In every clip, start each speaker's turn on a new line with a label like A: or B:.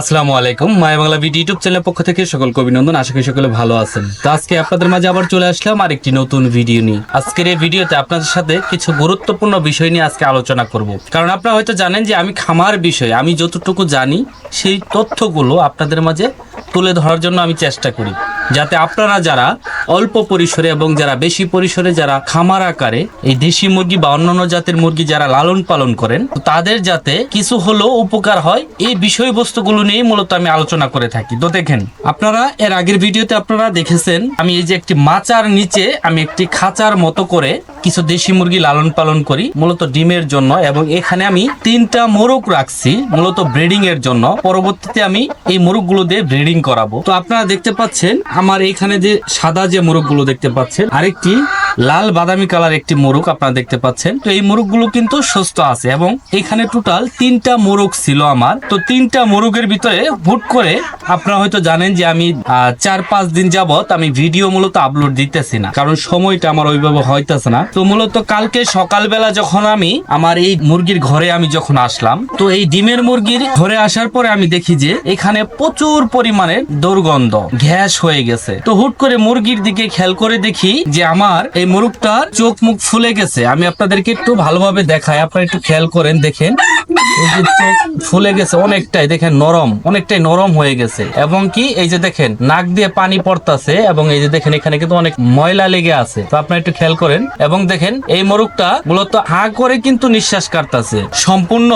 A: আসসালামু আলাইকুম। মায়া Bangla video YouTube চ্যানেলের পক্ষ থেকে সকল অভিনন্দন। আশা করি সকলে ভালো আছেন। তো আজকে আপনাদের মাঝে আবার চলে আসলাম আর একটি নতুন ভিডিও নিয়ে। আজকের এই ভিডিওতে আপনাদের সাথে কিছু গুরুত্বপূর্ণ বিষয় নিয়ে আজকে আলোচনা করব। কারণ আপনারা হয়তো জানেন যে আমি খামার বিষয়ে, আমি যতটুকু জানি, সেই তথ্যগুলো আপনাদের মাঝে তুলে ধরার জন্য আমি চেষ্টা করি। যাতে আপনারা যারা অল্প পরিসরে এবং যারা বেশি পরিসরে যারা খামার আকারে এই দেশি মুরগি বা অন্যান্য জাতের মুরগি যারা লালন পালন করেন তাদের যাতে কিছু হলেও উপকার হয়, এই বিষয়বস্তুগুলো নিয়ে মূলত আমি আলোচনা করে থাকি। তো দেখেন, আপনারা এর আগের ভিডিওতে আপনারা দেখেছেন, আমি এই যে একটি মাচার নিচে আমি একটি খাঁচার মতো করে কিছু দেশি মুরগি লালন পালন করি, মূলত ডিমের জন্য এবং এখানে আমি তিনটা মোরগ রাখছি, মূলত ব্রিডিং এর জন্য। পরবর্তীতে আমি এই মোরগগুলো দিয়ে ব্রিডিং করাবো। তো আপনারা দেখতে পাচ্ছেন আমার এইখানে যে সাদা যে মোরগগুলো দেখতে পাচ্ছেন আরেকটি লাল বাদামি কালার একটি মোরগ আপনারা দেখতে পাচ্ছেন। তো এই মোরগগুলো কিন্তু সুস্থ আছে এবং এখানে টোটাল তিনটা মোরগ ছিল আমার। তো তিনটা মোরগের ভিতরে হুট করে আপনারা হয়তো জানেন যে আমি চার পাঁচ দিন যাবত আমি ভিডিও মূলত আপলোড দিতেছি না। কারণ সময়টা আমার ওইভাবে হইতেছে না। তো মূলত কালকে সকালবেলা যখন আমি আমার এই মুরগির ঘরে আমি যখন আসলাম, তো এই ডিমের মুরগির ঘরে আসার পরে আমি দেখি যে এখানে প্রচুর পরিমাণে দুর্গন্ধ, গ্যাস হয়ে গেছে। তো হুট করে মুরগির দিকে খেয়াল করে দেখি যে আমার এই মুরুখটার চোখ মুখ ফুলে গেছে। আমি আপনাদেরকে একটু ভালোভাবে দেখাই। আপনারা একটু খেয়াল করেন, দেখেন। ফুলে গেছে অনেকটাই, দেখেন নরম, অনেকটাই নরম হয়ে গেছে। এবং কি, এই যে দেখেন, নাক দিয়ে পানি পড়তাছে এবং এই যে দেখেন, এখানে কিন্তু অনেক ময়লা লেগে আছে। তো আপনারা একটু খেয়াল করেন। এবং দেখেন, এই মোরগটা মূলত হা করে কিন্তু নিঃশ্বাস কাটতেছে। সম্পূর্ণ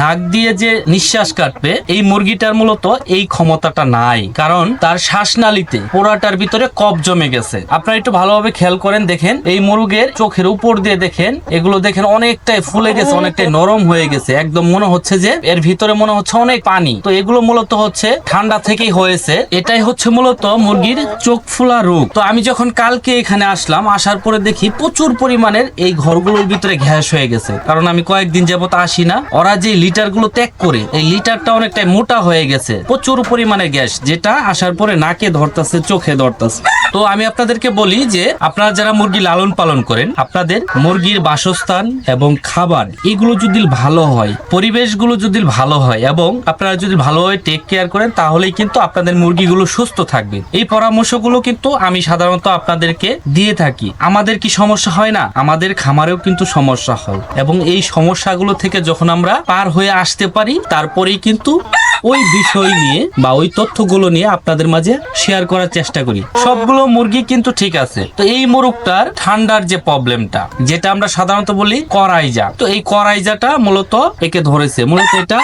A: নাক দিয়ে যে নিঃশ্বাস কাটবে, এই মুরগিটার মূলত এই ক্ষমতাটা নাই। কারণ তার শ্বাসনালীতে পোড়াটার ভিতরে কফ জমে গেছে। আপনারা একটু ভালোভাবে খেয়াল করেন, দেখেন, এই মুরগের চোখের উপর দিয়ে দেখেন, এগুলো দেখেন অনেকটাই ফুলে গেছে, অনেকটাই নরম হয়ে গেছে, একদম মনে হচ্ছে যে এর ভিতরে মনে হচ্ছে অনেক পানি। তো এগুলো মূলত হচ্ছে ঠান্ডা থেকেই হয়েছে। এটাই হচ্ছে মূলত মুরগির চোখ ফুলা রোগ। তো আমি যখন কালকে এখানে আসলাম, আসার পরে দেখি প্রচুর পরিমাণের এই ঘরগুলোর ভিতরে গ্যাস হয়ে গেছে। কারণ আমি কয়েকদিন যাবত আসি না। ওরা যে লিটারগুলো ত্যাগ করে, এই লিটারটা অনেকটাই মোটা হয়ে গেছে। প্রচুর পরিমাণে গ্যাস, যেটা আসার পরে নাকে ধরতেছে, চোখে ধরতেছে। তো আমি আপনাদেরকে বলি যে, আপনারা যারা মুরগি লালন পালন করেন, আপনাদের মুরগির বাসস্থান এবং খাবার, এগুলো যদি ভালো হয় পরিবেশগুলো যদি ভালো হয় এবং আপনারা যদি ভালোভাবে টেক কেয়ার করেন, তাহলেই কিন্তু আপনাদের মুরগিগুলো সুস্থ থাকবে। এই পরামর্শগুলো কিন্তু আমি সাধারণত আপনাদেরকে দিয়ে থাকি। আমাদের কি সমস্যা হয় না? আমাদের খামারেও কিন্তু সমস্যা হয়। এবং এই সমস্যাগুলো থেকে যখন আমরা পার হয়ে আসতে পারি, তারপরেই কিন্তু ওই বিষয় নিয়ে বা ওই তথ্যগুলো নিয়ে আপনাদের মাঝে শেয়ার করার চেষ্টা করি। সবগুলো মুরগি কিন্তু ঠিক আছে। তো এই মুরগটার ঠান্ডার যে প্রবলেমটা যেটা আমরা সাধারণত বলি করাইজা। তো এই করাইজাটা মূলত একে ধরেছে। মূলত এটা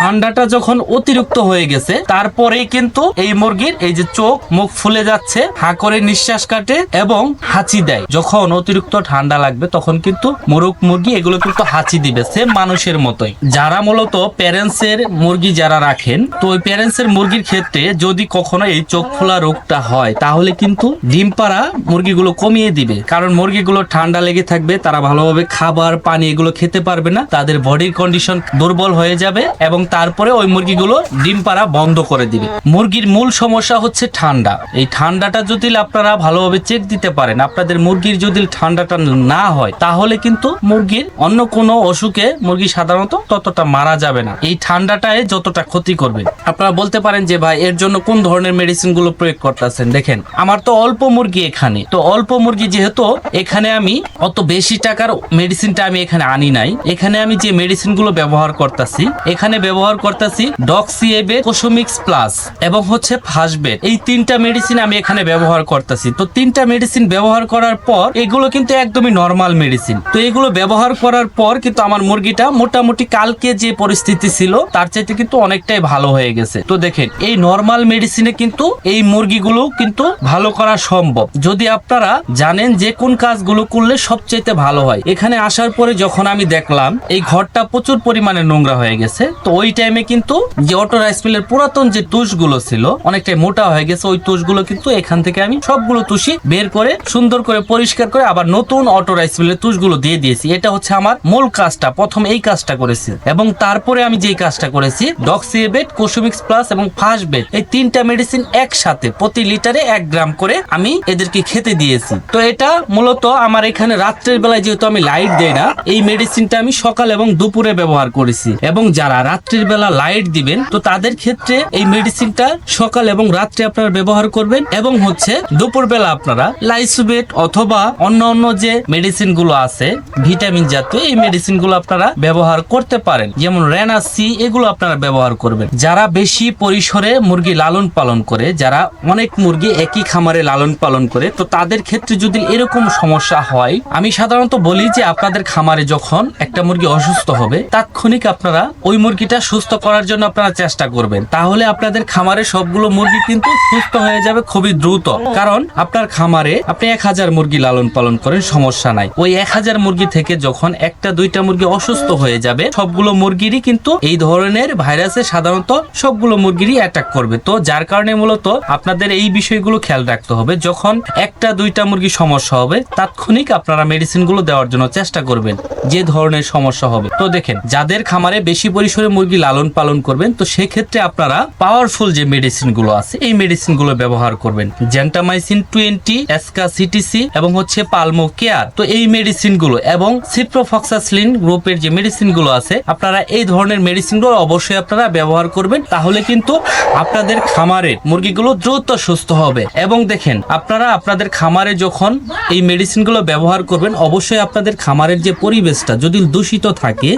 A: ঠান্ডাটা যখন অতিরিক্ত হয়ে গেছে, তারপরেই কিন্তু এই মুরগির এই যে চোখ, মুখ ফুলে যাচ্ছে, হা করে নিঃশ্বাস কাটে এবং হাঁচি দেয়। যখন অতিরিক্ত ঠান্ডা লাগবে, তখন কিন্তু মুরগ মুরগি এগুলো কিন্তু হাঁচি দিবে সেম মানুষের মতোই। যারা মূলত প্যারেন্টস এর মুরগি যারা রাখেন, তো ওই প্যারেন্টস এর মুরগির ক্ষেত্রে যদি কখনো এই চোখ ফোলা রোগটা হয়, তাহলে কিন্তু ডিম পাড়া মুরগিগুলো কমিয়ে দিবে। কারণ মুরগিগুলো ঠান্ডা লেগে থাকবে, তারা ভালোভাবে খাবার, পানি এগুলো খেতে পারবে না, তাদের বডির কন্ডিশন দুর্বল হয়ে যাবে এবং তারপরে ওই মুরগিগুলো ডিম পাড়া বন্ধ করে দিবে। মুরগির মূল সমস্যা হচ্ছে ঠান্ডা। এই ঠান্ডাটা যদি আপনারা ভালোভাবে চেক দিতে পারেন, আপনাদের মুরগির যদি ঠান্ডাটা না হয়, তাহলে কিন্তু মুরগির অন্য কোনো অসুখে মুরগি সাধারণত ততটা মারা যাবে না। এই ঠান্ডাটায় যতটা ক্ষতি করবে। আপনারা বলতে পারেন যে, ভাই, এর জন্য কোন ধরনের মেডিসিনগুলো প্রয়োগ করতেছেন? দেখেন, আমার তো অল্প মুরগি এখানে। তো অল্প মুরগি যেহেতু, এখানে আমি অত বেশি টাকার মেডিসিনটা আমি এখানে আনি নাই। এখানে আমি যে মেডিসিনগুলো ব্যবহার করতেছি, এখানে ব্যবহার করতেছি ডক্সিএবে কোসোমিক্স প্লাস এবং হচ্ছে ফাসবেট এই তিনটা মেডিসিন আমি এখানে ব্যবহার করতেছি। তো তিনটা মেডিসিন ব্যবহার করার পর এগুলো কিন্তু একদমই নর্মাল মেডিসিন তো এগুলো ব্যবহার করার পর কিন্তু আমার মুরগিটা মোটামুটি কালকে যে পরিস্থিতি ছিল, তার চাইতে কিন্তু অনেকটাই ভালো হয়ে গেছে। তো দেখেন, এই নর্মাল মেডিসিনে কিন্তু এই মুরগিগুলো কিন্তু ভালো করা সম্ভব। যদি আপনারা জানেন যে কোন কাজগুলো করলে সবচেয়ে ভালো হয়। এখানে আসার পরে যখন আমি দেখলাম, এই ঘরটা প্রচুর পরিমাণে নোংরা হয়ে গেছে, তো ওই টাইমে কিন্তু যে অটো রাইস মিলের পুরাতন যে তুষগুলো ছিল, অনেকটাই মোটা হয়ে গেছে, ওই তুষগুলো কিন্তু এখান থেকে আমি সবগুলো তুষি বের করে, সুন্দর করে পরিষ্কার করে আবার নতুন অটো রাইস মিলের তুষগুলো দিয়ে দিয়েছি। এটা হচ্ছে আমার মূল কাজটা, প্রথম এই কাজটা করেছি। এবং তারপরে আমি যেই কাজটা করেছি ডক্সিএবেট কোসুমিক্স প্লাস এবং ফাস্ট বেড এই তিনটা মেডিসিন একসাথে প্রতি লিটারে এক গ্রাম করে আমি এদেরকে খেতে দিয়েছি। তো এটা মূলত আমার এখানে রাত্রের বেলায় যেহেতু আমি লাইট দেই না, এই মেডিসিনটা আমি সকাল এবং দুপুরে ব্যবহার করেছি। এবং যারা রাত্রির রাত্রির বেলা লাইট দিবেন, তো তাদের ক্ষেত্রে এই মেডিসিনটা সকাল এবং রাত্রে আপনারা ব্যবহার করবেন এবং হচ্ছে দুপুর বেলা আপনারা লাইসোবেট অথবা অন্য অন্য যে মেডিসিনগুলো আছে ভিটামিন জাতীয় এই মেডিসিনগুলো আপনারা ব্যবহার করতে পারেন। যেমন রেনা সি এগুলো আপনারা ব্যবহার করবেন। যারা বেশি পরিসরে মুরগি লালন পালন করে, যারা অনেক মুরগি একই খামারে লালন পালন করে, তো তাদের ক্ষেত্রে যদি এরকম সমস্যা হয়, আমি সাধারণত বলি যে আপনাদের খামারে যখন একটা মুরগি অসুস্থ হবে, তাৎক্ষণিক আপনারা ওই মুরগিটা সুস্থ করার জন্য আপনারা চেষ্টা করবেন। তাহলে আপনাদের খামারে সবগুলো মুরগি কিন্তু সুস্থ হয়ে যাবে খুবই দ্রুত। কারণ আপনার খামারে আপনি এক হাজার মুরগি লালন পালন করেন, সমস্যা নাই। ওই এক হাজার মুরগি থেকে যখন একটা, দুইটা মুরগি অসুস্থ হয়ে যাবে, সবগুলো মুরগিরই কিন্তু এই ধরনের ভাইরাসে সাধারণত সবগুলো মুরগিরই অ্যাটাক করবে। তো যার কারণে মূলত আপনাদের এই বিষয়গুলো খেয়াল রাখতে হবে। যখন একটা, দুইটা মুরগি সমস্যা হবে, তাৎক্ষণিক আপনারা মেডিসিনগুলো দেওয়ার জন্য চেষ্টা করবেন, যে ধরনের সমস্যা হবে। তো দেখেন, যাদের খামারে বেশি পরিসরে মুরগি লালন পালন করবেন, তো সেক্ষেত্রে আপনারা পাওয়ারফুল যে মেডিসিনগুলো আছে, এই মেডিসিনগুলো ব্যবহার করবেন। জেন্টামাইসিন টোয়েন্টি এসকা সিটিসি এবং হচ্ছে পালমো কেয়ার তো এই মেডিসিনগুলো এবং সিপ্রোফক্সাসলিন গ্রুপের যে মেডিসিনগুলো আছে, আপনারা এই ধরনের মেডিসিনগুলো অবশ্যই আপনারা ব্যবহার করবেন, তাহলে কিন্তু আপনাদের খামারের মুরগিগুলো দ্রুত সুস্থ হবে। এবং দেখেন, আপনারা আপনাদের খামারে যখন এই মেডিসিনগুলো ব্যবহার করবেন, অবশ্যই আপনাদের খামারের যে পরিবেশটা যদি দূষিত থাকে,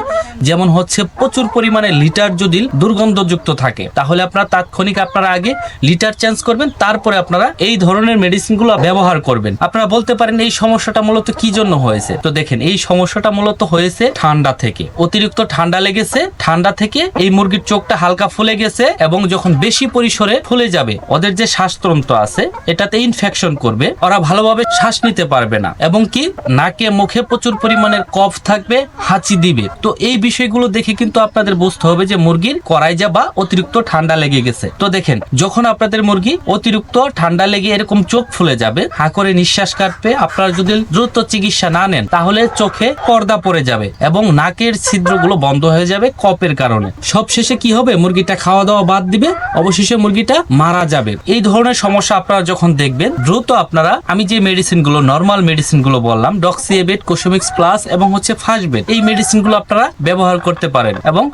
A: যেমন হচ্ছে প্রচুর পরিমাণে লিটার যদি দুর্গন্ধযুক্ত থাকে, তাহলে আপনারা তাৎক্ষণিক আপনারা আগে লিটার চেঞ্জ করবেন, তারপরে আপনারা এই ধরনের মেডিসিনগুলো ব্যবহার করবেন। আপনারা বলতে পারেন এই সমস্যাটা মূলত কি জন্য হয়েছে? তো দেখেন, এই সমস্যাটা মূলত হয়েছে ঠান্ডা থেকে। অতিরিক্ত ঠান্ডা লেগেছে, ঠান্ডা থেকে এই মুরগির চোখটা হালকা ফুলে গেছে এবং যখন বেশি পরিসরে ফুলে যাবে, ওদের যে শ্বাসতন্ত্র আছে, এটাতে ইনফেকশন করবে। ওরা ভালোভাবে শ্বাস নিতে পারবে না এবং কি নাকে, মুখে প্রচুর পরিমাণের কফ থাকবে, হাঁচি দিবে। তো এই বিষয়গুলো দেখে কিন্তু আপনাদের বুঝতে হবে যে মুরগির করাইজা বা অতিরিক্ত ঠান্ডা লেগে গেছে। তো দেখেন, যখন আপনাদের মুরগি অতিরিক্ত ঠান্ডা লেগে এরকম চোখ ফুলে যাবে, হা করে নিঃশ্বাস কাটবে, আপনারা যদি দ্রুত চিকিৎসা না নেন, তাহলে চোখে পর্দা পড়ে যাবে এবং নাকের ছিদ্রগুলো বন্ধ হয়ে যাবে কপের কারণে। সবশেষে কি হবে? মুরগিটা খাওয়া দাওয়া বাদ দিবে, অবশেষে মুরগিটা মারা যাবে। এই ধরনের সমস্যা আপনারা যখন দেখবেন, দ্রুত আপনারা, আমি যে মেডিসিনগুলো নর্মাল মেডিসিনগুলো বললাম, ডক্সিএবেট, কোসমিক্স প্লাস এবং হচ্ছে ফাস্টবেট এই মেডিসিনগুলো আপনারা ব্যবহার করতে পারেন এবং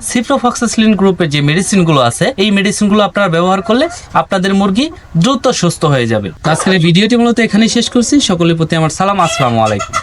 A: সিপ্রোফক্সাসলিন গ্রুপের যে মেডিসিনগুলো আছে, এই মেডিসিনগুলো আপনারা ব্যবহার করলে আপনাদের মুরগি দ্রুত সুস্থ হয়ে যাবে। আজকের ভিডিওটি মূলত এখানেই শেষ করছি। সকলের প্রতি আমার সালাম, আসসালামু আলাইকুম।